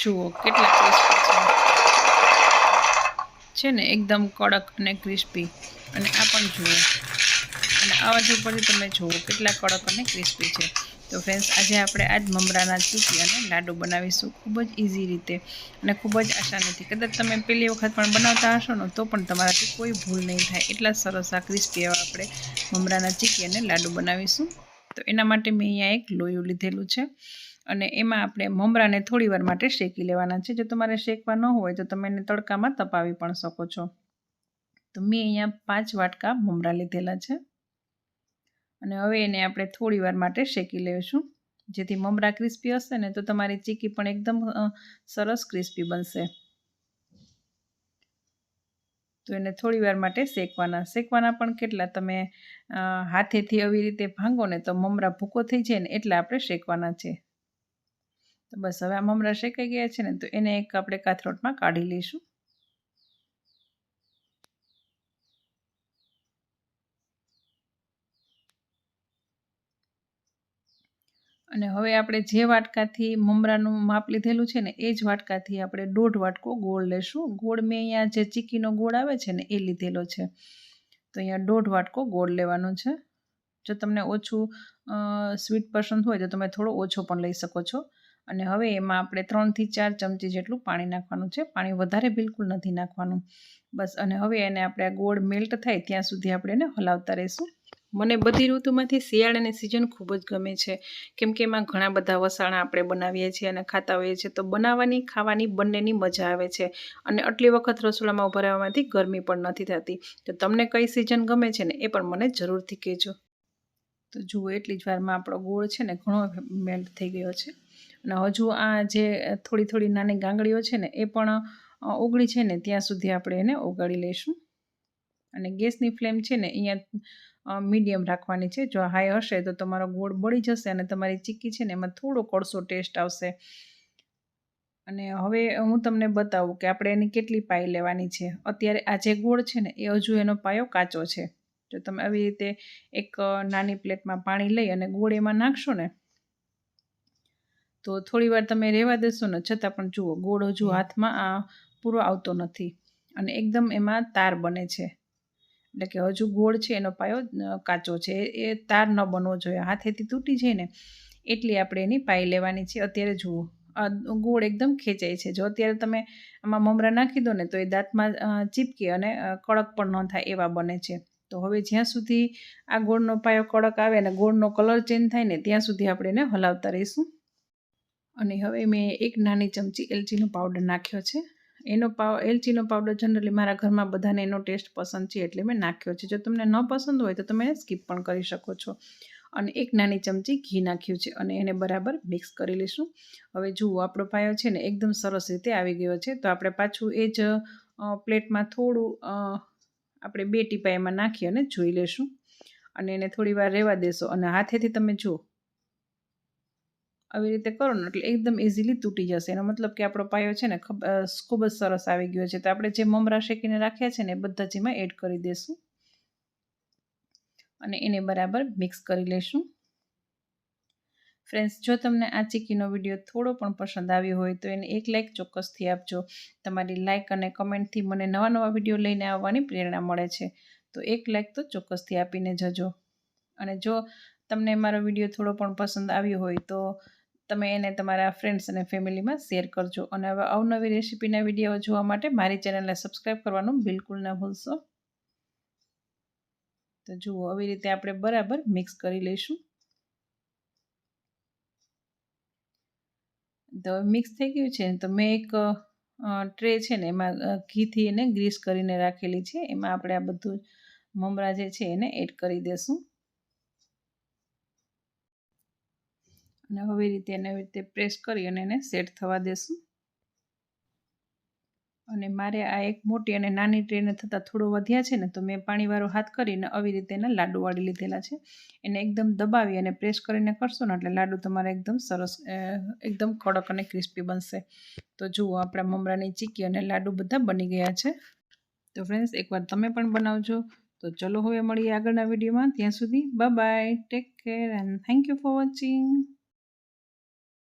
જુઓ, કેટલા ક્રિસ્પી છે. ને, એકદમ કડક અને ક્રિસ્પી અને આ પણ જુઓ. અને આવા જ ઉપરથી તમે જુઓ કેટલા કડક અને ક્રિસ્પી છે. તો ફ્રેન્ડ્સ આજે આપણે આજ મમરાના ચીકી અને લાડુ બનાવીશું ખૂબ જ ઇઝી રીતે અને ખૂબ જ આસાનીથી. કદાચ તમે પહેલી વખત પણ બનાવતા હશો ને, તો પણ તમારાથી કોઈ ભૂલ નહીં થાય. એટલા સરસ આ ક્રિસ્પી એવા આપણે મમરાના ચીકી અને લાડુ બનાવીશું. તો એના માટે મેં અહીંયા એક લોયું લીધેલું છે. અને એમાં આપણે મમરાને થોડી વાર માટે શેકી લેવાના છે. જો તમારે શેકવા ન હોય તો તમે એને તડકામાં તપાવી પણ શકો છો. તો મેં અહીંયા પાંચ વાટકા મમરા લીધેલા છે. અને હવે એને આપણે થોડી વાર માટે શેકી લઈશું જેથી મમરા ક્રિસ્પી હશે ને તો તમારી ચીકી પણ એકદમ સરસ ક્રિસ્પી બનશે. તો એને થોડી વાર માટે શેકવાના. શેકવાના પણ કેટલા? તમે હાથેથી આવી રીતે ભાંગો ને તો મમરા ભૂકો થઈ જાય ને એટલા આપણે શેકવાના છે. તો બસ હવે આ મમરા શેકાઈ ગયા છે ને તો એને એક આપણે કાથરોટમાં કાઢી લઈશું. અને હવે આપણે જે વાટકાથી મમરાનું માપ લીધેલું છે ને, એ જ વાટકાથી આપણે દોઢ વાટકો ગોળ લેશું. ગોળ મેં અહીંયા જે ચીકીનો ગોળ આવે છે ને, એ લીધેલો છે. તો અહીંયા દોઢ વાટકો ગોળ લેવાનો છે. જો તમને ઓછું સ્વીટ પસંદ હોય તો તમે થોડો ઓછો પણ લઈ શકો છો. અને હવે એમાં આપણે ત્રણથી ચાર ચમચી જેટલું પાણી નાખવાનું છે. પાણી વધારે બિલકુલ નથી નાખવાનું. બસ, અને હવે એને આપણે ગોળ મેલ્ટ થાય ત્યાં સુધી આપણે એને હલાવતા રહીશું. મને બધી ઋતુમાંથી શિયાળાની સિઝન ખૂબ જ ગમે છે. કેમ કે એમાં ઘણા બધા વસાણા આપણે બનાવીએ છીએ અને ખાતા હોઈએ છીએ, તો બનાવવાની, ખાવાની બંનેની મજા આવે છે. અને આટલી વખત રસોડામાં ઊભા રહેવામાંથી ગરમી પણ નથી થતી. તો તમને કઈ સિઝન ગમે છે ને એ પણ મને જરૂરથી કહેજો. તો જુઓ, એટલી જ વારમાં આપણો ગોળ છે ને ઘણો મેલ્ટ થઈ ગયો છે. અને હજુ આ જે થોડી થોડી નાની ગાંગડીઓ છે ને એ પણ ઓગળી છે ને, ત્યાં સુધી આપણે એને ઓગાળી લઈશું. અને ગેસની ફ્લેમ છે ને અહીંયા મીડિયમ રાખવાની છે. જો હાઈ હશે તો તમારો ગોળ બળી જશે અને તમારી ચીક્કી છે ને એમાં થોડો કોળસો ટેસ્ટ આવશે. અને હવે હું તમને બતાવું કે આપણે એની કેટલી પાઈ લેવાની છે. અત્યારે આ જે ગોળ છે ને એ હજુ એનો પાયો કાચો છે. જો તમે આવી રીતે એક નાની પ્લેટમાં પાણી લઈ અને ગોળ એમાં નાખશો ને તો થોડી વાર તમે રહેવા દેશો ને છતાં પણ જુઓ ગોળ હજુ હાથમાં આ પૂરો આવતો નથી. અને એકદમ એમાં તાર બને છે. એટલે કે હજુ ગોળ છે, એનો પાયો કાચો છે. એ તાર ન બનવો જોઈએ. હાથેથી તૂટી જાય ને, એટલી આપણે એની પાઈ લેવાની છે. અત્યારે જુઓ ગોળ એકદમ ખેંચાય છે. જો અત્યારે તમે આમાં મમરા નાખી દો ને, તો એ દાંતમાં ચીપકે અને કડક પણ ન થાય એવા બને છે. તો હવે જ્યાં સુધી આ ગોળનો પાયો કડક આવે અને ગોળનો કલર ચેન્જ થાય ને, ત્યાં સુધી આપણે એને હલાવતા રહીશું. અને હવે મેં એક નાની ચમચી એલચીનો પાવડર નાખ્યો છે. એનો પાવ, એલચીનો પાવડર જનરલી મારા ઘરમાં બધાને એનો ટેસ્ટ પસંદ છે એટલે મેં નાખ્યો છે. જો તમને ન પસંદ હોય તો તમે એને સ્કીપ પણ કરી શકો છો. અને એક નાની ચમચી ઘી નાખ્યું છે અને એને બરાબર મિક્સ કરી લઈશું. હવે જુઓ, આપણો પાયો છે ને એકદમ સરસ રીતે આવી ગયો છે. તો આપણે પાછું એ જ પ્લેટમાં થોડું આપણે બે ટીપા એમાં નાખી અને જોઈ લેશું અને એને થોડી વાર રહેવા દેશો. અને હાથેથી તમે જુઓ આવી રીતે કરો ને, એટલે એકદમ ઇઝીલી તૂટી જશે. એનો મતલબ કે આપણો પાયો છે ને, ખૂબ જ સરસ આવી ગયો છે. તો આપણે જે મમરા શેકીને રાખ્યા છે ને, એ બધા જ એમાં એડ કરી દઈશું અને એને બરાબર મિક્સ કરી લઈશું ફ્રેન્ડ્સ જો તમને આ ચીકીનો વીડિયો થોડો પણ પસંદ આવ્યો હોય, તો એને એક લાઇક ચોક્કસથી આપજો. તમારી લાઇક અને કમેન્ટથી મને નવા નવા વીડિયો લઈને આવવાની પ્રેરણા મળે છે. તો એક લાઇક તો ચોક્કસથી આપીને જજો. અને જો તમને મારો વીડિયો થોડો પણ પસંદ આવ્યો હોય, તો તમે એને તમારા ફ્રેન્ડ્સ અને ફેમિલીમાં શેર કરજો. અને હવે અવનવી રેસીપીના વીડિયો જોવા માટે મારી ચેનલને સબસ્ક્રાઈબ કરવાનું બિલકુલ ના ભૂલશો. તો જુઓ, આવી રીતે આપણે બરાબર મિક્સ કરી લઈશું. તો મિક્સ થઈ ગયું છે તો મેં એક ટ્રે છે ને, એમાં ઘીથી એને ગ્રીસ કરીને રાખેલી છે. એમાં આપણે આ બધું મમરા જે છે એને એડ કરી દઈશું અને હવે રીતે એને રીતે પ્રેસ કરી અને એને સેટ થવા દેશું. અને મારે આ એક મોટી અને નાની ટ્રેને થતાં થોડો વધ્યા છે ને, તો મેં પાણીવાળો હાથ કરીને આવી રીતે એના લાડુ વાળી લીધેલા છે. એને એકદમ દબાવી અને પ્રેસ કરીને કરશો ને, એટલે લાડુ તમારે એકદમ સરસ એકદમ કડક અને ક્રિસ્પી બનશે. તો જુઓ આપણા મમરાની ચીકી અને લાડુ બધા બની ગયા છે. તો ફ્રેન્ડ્સ એકવાર તમે પણ બનાવજો. તો ચલો હવે મળીએ આગળના વિડીયોમાં. ત્યાં સુધી bye take care and thank you for watching